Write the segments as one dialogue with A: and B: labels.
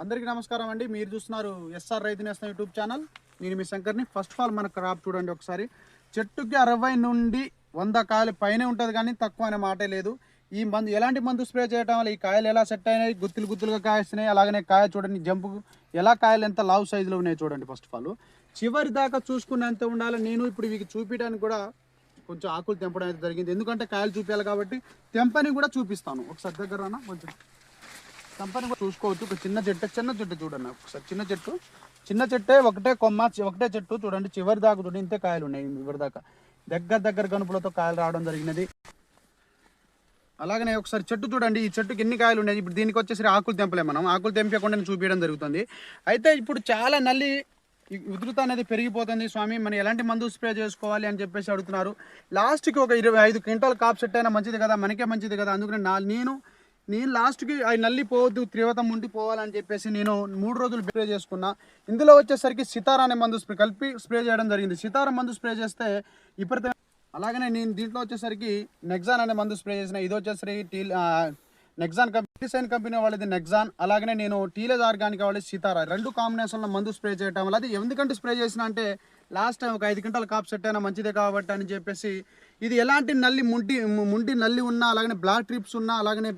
A: అందరికీ నమస్కారం అండి. మీరు చూస్తున్నారు ఎస్ఆర్ రైతు నేస్తం యూట్యూబ్ ఛానల్. నేను మీ శంకర్ని. ఫస్ట్ ఆఫ్ ఆల్ మన క్రాప్ చూడండి ఒకసారి. చెట్టుకి అరవై నుండి వంద కాయలు పైనే ఉంటుంది కానీ తక్కువ అనే మాటే లేదు. ఈ మందు ఎలాంటి మందు స్ప్రే చేయడం వల్ల ఈ కాయలు ఎలా సెట్ అయినాయి గుత్తులు గుత్తులుగా కాయస్తున్నాయి అలాగనే కాయ చూడండి జంపు ఎలా కాయలు ఎంత లావ్ సైజులో ఉన్నాయి చూడండి ఫస్ట్ ఆఫ్ ఆల్ చివరి దాకా చూసుకున్నంత ఉండాలి. నేను ఇప్పుడు ఇవి చూపించడానికి కూడా కొంచెం ఆకులు తెంపడం అయితే జరిగింది. ఎందుకంటే కాయలు చూపించాలి కాబట్టి తెంపని కూడా చూపిస్తాను. ఒకసారి దగ్గర కొంచెం కంపెనీ కూడా చూసుకోవచ్చు ఒక చిన్న చెట్టు చిన్న చెట్టు చూడండి ఒకసారి చిన్న చెట్టు చిన్న చెట్టే ఒకటే కొమ్మ చి- ఒకటే చెట్టు చూడండి. చివరి దాకా చూడండి. ఇంతే కాయలు ఉన్నాయి చివరి దాకా. దగ్గర దగ్గర గనుపులతో కాయలు రావడం జరిగినది. అలాగనే ఒకసారి చెట్టు చూడండి. ఈ చెట్టుకి ఎన్ని కాయలు ఉన్నాయి? ఇప్పుడు దీనికి వచ్చేసరి ఆకులు తెంపలే మనం. ఆకులు తెంపకుండా చూపించడం జరుగుతుంది. అయితే ఇప్పుడు చాలా నల్లి ఉధృత అనేది పెరిగిపోతుంది స్వామి. మనం ఎలాంటి మందు స్ప్రే చేసుకోవాలి అని చెప్పేసి అడుగుతున్నారు. లాస్ట్కి ఒక ఇరవై ఐదు క్వింటాల్ కాప్ సెట్ అయినా మంచిది కదా? మనకే మంచిది కదా? అందుకని నా నేను నేను లాస్ట్కి అవి నల్లి పోవద్దు తీవ్రతం ఉండి పోవాలని చెప్పేసి నేను మూడు రోజులు స్ప్రే చేసుకున్నా. ఇందులో వచ్చేసరికి సితారా అనే మందు స్ప్రే కలిపి స్ప్రే చేయడం జరిగింది. సితారా మందు స్ప్రే చేస్తే విపరీత అలాగనే నేను దీంట్లో వచ్చేసరికి నెగ్జాన్ అనే మందు స్ప్రే చేసిన ఇది వచ్చేసరికి టీ నెగ్జాన్ కంపెనీ సైన్ కంపెనీ వాళ్ళది నెగ్జాన్ అలాగనే నేను టీలేజ్ ఆర్గానిక్ వాళ్ళది సీతారా. రెండు కాంబినేషన్లో మందు స్ప్రే చేయటం వల్ల అది ఎందుకంటే స్ప్రే చేసిన అంటే లాస్ట్ టైం ఒక ఐదు గంటల కాప్ సెట్ అయినా మంచిదే కాబట్టి అని చెప్పేసి ఇది ఎలాంటి నల్లి ముంటి ముంటి నల్లి ఉన్నా అలాగనే బ్లాక్ ట్రిప్స్ ఉన్నా అలాగనే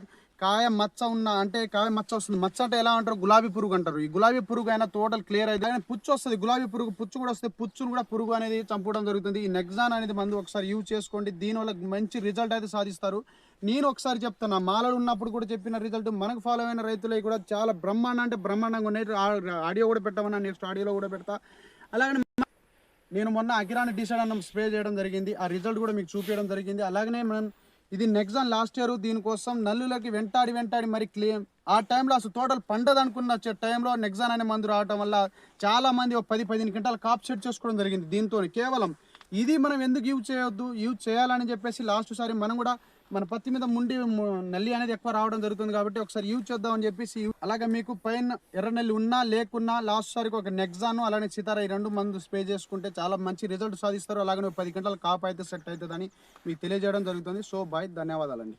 A: కాయ మచ్చ ఉన్న అంటే కాయ మచ్చ వస్తుంది. మచ్చ అంటే ఎలా అంటారు? గులాబీ పురుగు అంటారు. ఈ గులాబీ పురుగు అయినా టోటల్ క్లియర్ అయితే కానీ పుచ్చు వస్తుంది. గులాబీ పురుగు పుచ్చు కూడా వస్తే పుచ్చును కూడా పురుగు అనేది చంపడం జరుగుతుంది. ఈ నెగ్జాన్ అనేది మందు ఒకసారి యూజ్ చేసుకోండి. దీనివల్ల మంచి రిజల్ట్ అయితే సాధిస్తారు. నేను ఒకసారి చెప్తాను మాలలు ఉన్నప్పుడు కూడా చెప్పిన రిజల్ట్ మనకు ఫాలో అయిన రైతులవి కూడా చాలా బ్రహ్మాండం అంటే బ్రహ్మాండంగా ఉన్నాయి. ఆడియో కూడా పెట్టమన్నా నెక్స్ట్ ఆడియోలో కూడా పెడతా. అలాగే నేను మొన్న అకిరాని డిసైడ్ అన్న స్ప్రే చేయడం జరిగింది. ఆ రిజల్ట్ కూడా మీకు చూపించడం జరిగింది. అలాగనే మనం ఇది నెక్సాన్ లాస్ట్ ఇయర్ దీనికోసం నల్లులకి వెంటాడి వెంటాడి మరి క్లెయిమ్ ఆ టైంలో అసలు తోటలు పండదు అనుకున్న టైంలో నెక్సాన్ అనే మందు రావడం వల్ల చాలా మంది ఒక పది పదిహేను గంటలు కాప్ సెట్ చేసుకోవడం జరిగింది దీంతో కేవలం ఇది మనం ఎందుకు యూజ్ చేయొద్దు యూజ్ చేయాలని చెప్పేసి లాస్ట్ సారి మనం కూడా మన పత్తి మీద ముండి నల్లి అనేది ఎక్కువ రావడం జరుగుతుంది కాబట్టి ఒకసారి యూజ్ చేద్దాం అని చెప్పేసి అలాగే మీకు పైన ఎర్ర నెల్లి ఉన్నా లేకున్నా లాస్ట్ సారికి ఒక నెగ్జాను అలానే సితార ఈ రెండు మందు స్ప్రే చేసుకుంటే చాలా మంచి రిజల్ట్ సాధిస్తారు. అలాగే పది గంటల కాపు అయితే సెట్ అవుతుందని మీకు తెలియజేయడం జరుగుతుంది. సో బాయ్ ధన్యవాదాలండి.